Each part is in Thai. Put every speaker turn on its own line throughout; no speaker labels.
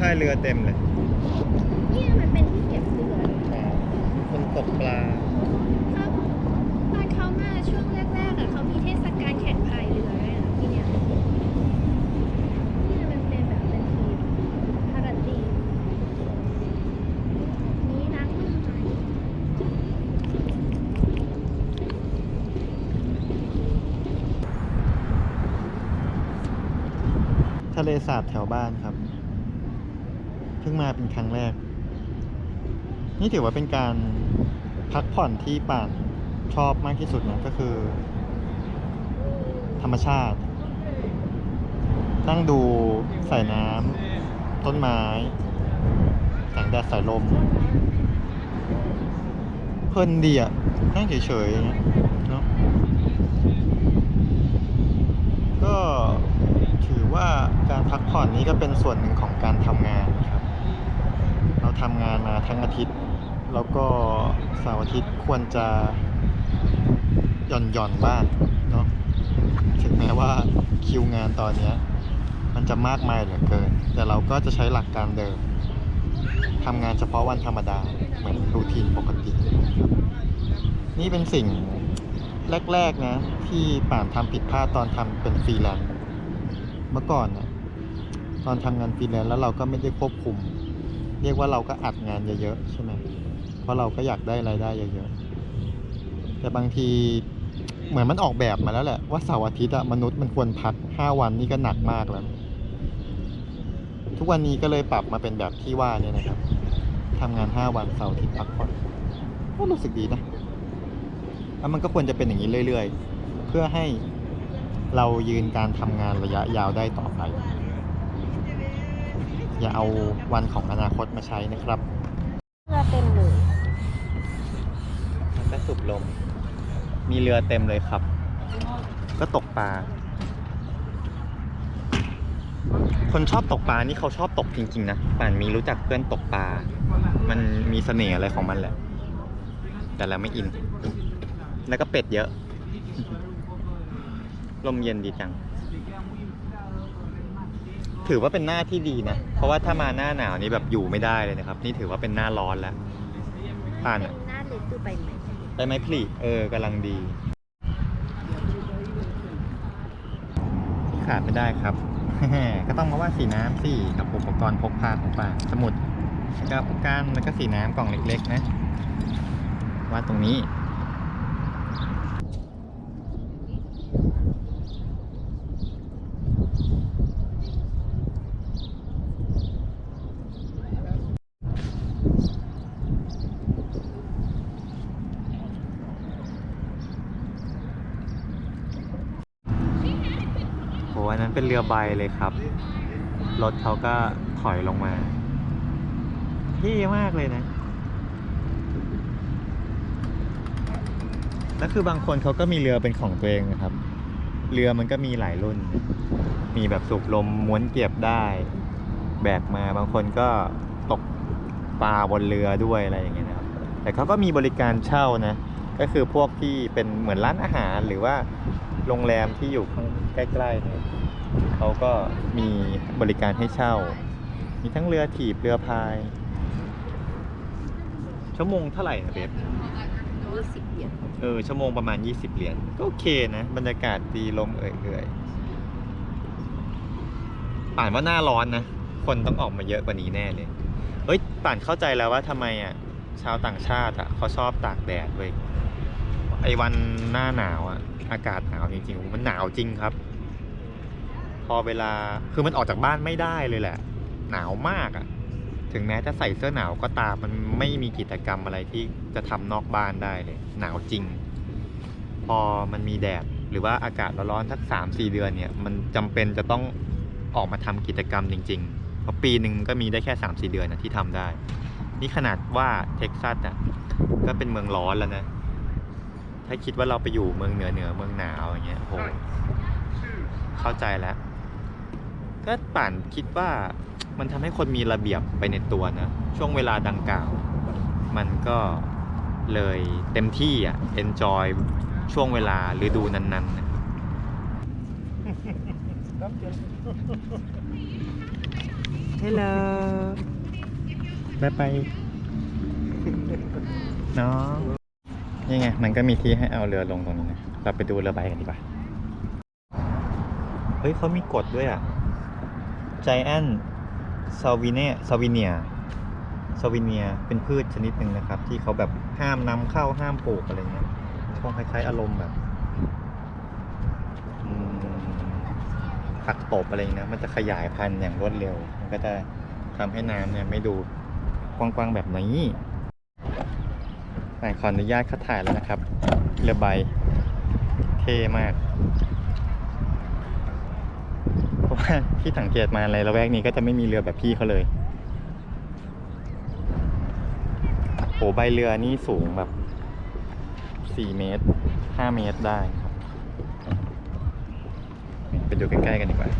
พายเรือเต็มเลย
เนี่ยมันเป็นที่เก็บเรือ
คนตกปลา
ครับตอนเขามาช่วงแรกๆอะเขามีเทศกาลแข่งพายเรือด้วยนะที่เนี่ยเนี่ยมันเป็นแบบเป็นทีมพาราตีมนี่น้ำมือไหม
ทะเลสาบแถวบ้านครับ เพิ่งมาเป็นครั้งแรก นี่ถือว่าเป็นการพักผ่อนที่ป่านชอบมากที่สุดนะก็คือ ธรรมชาติ นั่งดูสายน้ำต้นไม้แสงแดดสายลม เพลินดีอะนั่งเฉยๆเนาะก็ถือว่าการพักผ่อนนี้ก็เป็นส่วนหนึ่งของการทำงานนะครับ ทำงานมาทั้งอาทิตย์ แล้วก็เสาร์อาทิตย์ควรจะหย่อนหย่อนบ้างเนาะถึงแม้ว่าคิวงานตอนเนี้มันจะมากมายเหลือเกิน แต่เราก็จะใช้หลักการเดิมทำงานเฉพาะวันธรรมดาเหมือนรูทีนปกติ นี่เป็นสิ่งแรกๆนะ ที่ป่านทำผิดพลาดตอนทำเป็นฟรีแลนซ์เมื่อก่อนนะตอนทำงานฟรีแลนซ์แล้วเราก็ไม่ได้ควบคุม เรียกว่าเราก็อัดงานเยอะๆใช่ไหมเพราะเราก็อยากได้รายได้เยอะๆ แต่บางทีเหมือนมันออกแบบมาแล้วแหละว่าเสาร์อาทิตย์อะมนุษย์มันควรพักห้าวันนี่ก็หนักมากแล้ว ทุกวันนี้ก็เลยปรับมาเป็นแบบที่ว่าเนี่ยนะครับทำงานห้าวันเสาร์อาทิตย์พักผ่อนก็รู้สึกดีนะแล้วมันก็ควรจะเป็นอย่างนี้เรื่อย ๆ เพื่อให้เรายืนการทำงานระยะยาวได้ต่อไป อย่าเอาวันของอนาคตมาใช้นะครับ
เรือเต็มเลย
มันก็สูบลม มีเรือเต็มเลยครับ ก็ตกปลา คนชอบตกปลานี่เขาชอบตกจริงๆนะป่านมีรู้จักเพื่อนตกปลา มันมีเสน่ห์อะไรของมันแหละ แต่เราไม่อิน แล้วก็เป็ดเยอะ ลมเย็นดีจัง ถือว่าเป็นหน้าที่ดีนะ เพราะว่าถ้ามาหน้าหนาวนี่แบบอยู่ไม่ได้เลยนะครับ นี่ถือว่าเป็นหน้าร้อนแล้วป่าน
เป็
อะ
นหน้าฤดูใบไม้ผลิ
ใบไม้ผลิเออกำลังดีที่ขาดไม่ได้ครับ ก็ต้องมาวาดสีน้ำสิกับอุปกรณ์พกพาของป่าสมุดกับก้านแล้วก็สีน้ำกล่องเล็ก ๆ นะวาดตรงนี้ เป็นเรือใบเลยครับ รถเขาก็ถอยลงมาเท่มากเลยนะ แล้วคือบางคนเขาก็มีเรือเป็นของตัวเองนะครับ เรือมันก็มีหลายรุ่น มีแบบสูบลมม้วนเก็บได้ แบกมาบางคนก็ตกปลาบนเรือด้วยอะไรอย่างเงี้ยนะครับ แต่เขาก็มีบริการเช่านะ ก็คือพวกที่เป็นเหมือนร้านอาหารหรือว่าโรงแรมที่อยู่ใกล้ๆเนี่ย เขาก็มีบริการให้เช่า มีทั้งเรือถีบเรือพาย ชั่วโมงเท่าไหร่นะเบฟ
ยี่สิบเหรียญ
เออ ชั่วโมงประมาณ 20 เหรียญก็โอเคนะ บรรยากาศดีลมเอื่อยๆป่านว่าหน้าร้อนนะ คนต้องออกมาเยอะกว่านี้แน่เลยเฮ้ยป่านเข้าใจแล้วว่าทำไมอะ ชาวต่างชาติอะเขาชอบตากแดดเว้ยไอ้วันหน้าหนาวอะ อากาศหนาวจริงๆ มันหนาวจริงครับ พอเวลาคือมันออกจากบ้านไม่ได้เลยแหละ หนาวมากอะ ถึงแม้จะใส่เสื้อหนาวก็ตามมันไม่มีกิจกรรมอะไรที่จะทำนอกบ้านได้เลย หนาวจริง พอมันมีแดดหรือว่าอากาศร้อนๆสักสามสี่เดือนเนี่ย มันจำเป็นจะต้องออกมาทำกิจกรรมจริงๆ เพราะปีหนึ่งก็มีได้แค่สามสี่เดือนนะที่ทำได้ นี่ขนาดว่าเท็กซัสอะก็เป็นเมืองร้อนแล้วนะถ้าคิดว่าเราไปอยู่เมืองเหนือเหนือเมืองหนาวอย่างเงี้ยโหเข้าใจแล้ว ก็ป่านคิดว่ามันทำให้คนมีระเบียบไปในตัวนะ ช่วงเวลาดังกล่าว มันก็เลยเต็มที่อะ enjoy ช่วงเวลาฤดูนั้นๆนะ Hello บายบายน้องนี่ไง มันก็มีที่ให้เอาเรือลงตรงนี้นะ เราไปดูเรือใบกันดีกว่า เฮ้ยเขามีกฎด้วยอะ Giant s a l v i n e s a l v i n i a s a l v i n i a เป็นพืชชนิดหนึ่งนะครับ ที่เขาแบบห้ามนำเข้าห้ามปลูกอะไรเงี้ยคงคล้ายๆ อารมณ์แบบผักตบอะไรเงี้ยนะมันจะขยายพันธุ์อย่างรวดเร็ว มันก็จะทำให้น้ำเนี่ยไม่ดูกว้างๆแบบนี้แต่ขออนุญาตเข้าถ่ายแล้วนะครับ เรือใบ เท่มาก ว่าที่สังเกตมาในละแวกนี้ก็จะไม่มีเรือแบบพี่เขาเลยโหใบเรือนี่สูงแบบสี่เมตรห้าเมตรได้ครับไปดูใกล้ๆกันดีกว่า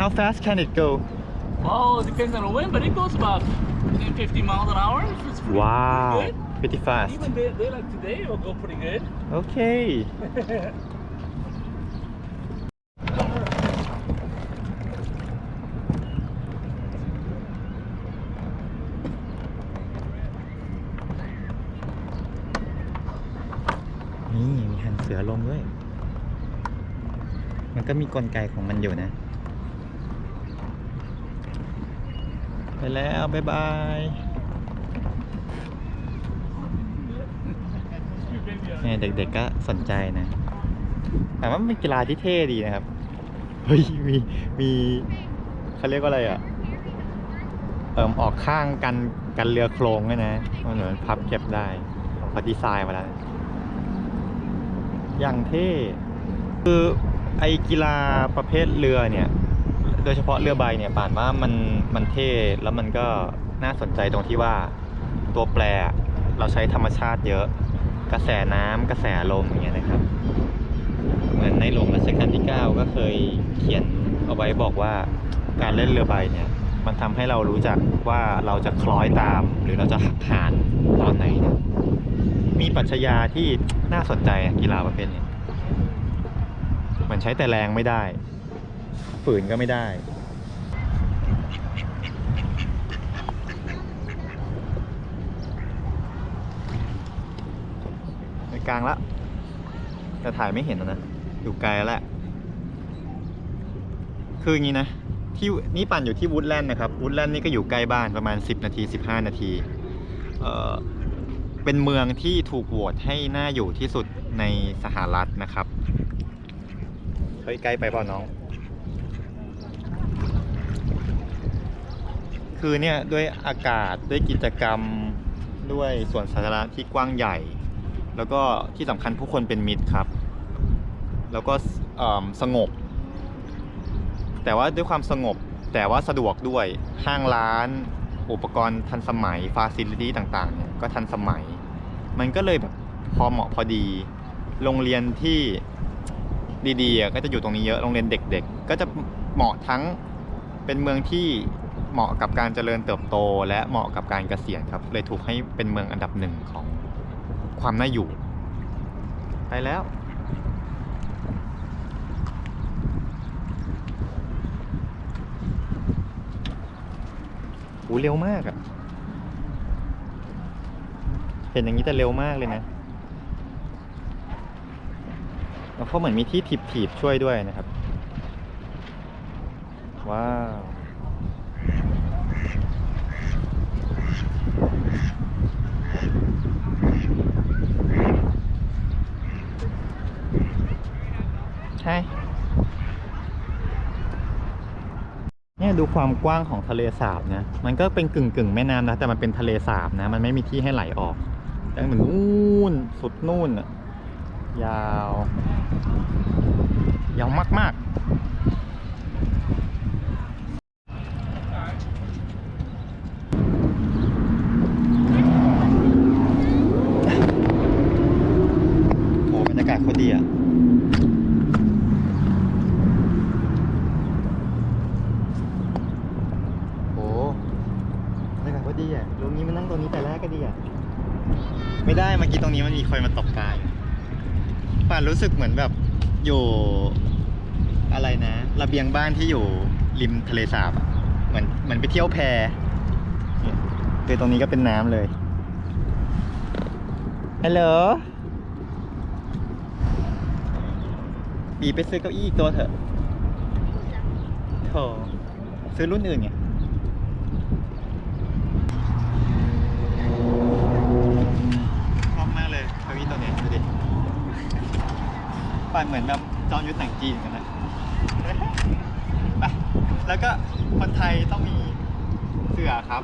How fast can it go?
Oh, it depends on the wind, but it goes about 10, 50 miles an hour. It's pretty,
Wow,
pretty
pretty
good.
fast.
Even day, day like today, it will go pretty good.
Okay.. นี่มีหันเสือลมด้วย มันก็มีกลไกของมันอยู่นะ ไปแล้ว บ๊ายบาย เนี่ยเด็กๆก็สนใจนะแต่ว่ามันเป็นกีฬาที่เท่ดีนะครับ เฮ้ยมีมีเขาเรียกว่าอะไรอะ เอิมออกข้างกันกันเรือโครงด้วยนะมันเหมือนพับเก็บได้เขาดีไซน์มาแล้ว อย่างเท่ คือไอกีฬาประเภทเรือเนี่ย โดยเฉพาะเรือใบเนี่ยป่านว่ามันมันเท่แล้วมันก็น่าสนใจตรงที่ว่าตัวแปรเราใช้ธรรมชาติเยอะ กระแสน้ำกระแสลมอย่างเงี้ยนะครับ เหมือนในหลวงรัชกาลที่ 9 ก็เคยเขียนเอาไว้บอกว่าการเล่นเรือใบเนี่ย มันทำให้เรารู้จักว่าเราจะคล้อยตาม หรือเราจะหักหานตอนไหนนะมีปรัชญาที่น่าสนใจกีฬาประเภทนี้มันใช้แต่แรงไม่ได้ ฝืนก็ไม่ได้ กลางละแต่ถ่ายไม่เห็นนะอยู่ไกลแล้วแหละคืออย่างนี้นะที่นี่ปั่นอยู่ที่วูดแลนด์นะครับวูดแลนด์นี่ก็อยู่ใกล้บ้านประมาณ 10 นาที 15 นาทีเอ่อเป็นเมืองที่ถูกโหวตให้น่าอยู่ที่สุดในสหรัฐนะครับเฮ้ยใกล้ไปเปล่าน้อง คือเนี่ยด้วยอากาศด้วยกิจกรรมด้วยสวนสาธารณะที่กว้างใหญ่ แล้วก็ที่สำคัญผู้คนเป็นมิตรครับ แล้วก็สงบ แต่ว่าด้วยความสงบแต่ว่าสะดวกด้วยห้างร้าน อุปกรณ์ทันสมัยฟาซิลิตี้ต่างๆเนี่ยก็ทันสมัย มันก็เลยแบบพอเหมาะพอดี โรงเรียนที่ดีๆก็จะอยู่ตรงนี้เยอะโรงเรียนเด็ก ๆ ก็จะเหมาะทั้งเป็นเมืองที่เหมาะกับการเจริญเติบโต และเหมาะกับการเกษียณครับเลยถูกให้เป็นเมืองอันดับหนึ่งของ ความน่าอยู่ ไปแล้วโหเร็วมากอะเห็นอย่างนี้แต่เร็วมากเลยนะแล้วก็เหมือนมีที่ถีบๆช่วยด้วยนะครับ ว้าว ใช่เนี่ยดูความกว้างของทะเลสาบนะ มันก็เป็นกึ่งกึ่งแม่น้ำนะ แต่มันเป็นทะเลสาบนะ มันไม่มีที่ให้ไหลออกแต่เหมือนนู่นสุดนู่นอะยาว ยาวมากๆโอ้บรรยากาศโคตรดีอะ โอ้บรรยากาศก็ดีอะตรงนี้มานั่งต รงนี้แต่แรงนี้มันมีคนมาตกปลาอยู่ป่านรู้สึกเหมือนแบบอยู่อะไรนะระเบียงบ้านที่อยู่ริมทะเลสาบอะเหมือนเหมือนไปเที่ยวแพคือตรงนี้ก็เป็นน้ำเลยฮัลโหลบีไปซื้อเก้าอี้อีกตัวเถอะโถซื้อรุ่นอื่นไง ชอบมากเลยเก้าอี้ตัวเนี้ยดูดิ ปเหมือนแบบจอนยุทธแต่งจีนกันนะไปแล้วก็คนไทยต้องมีเสือครับ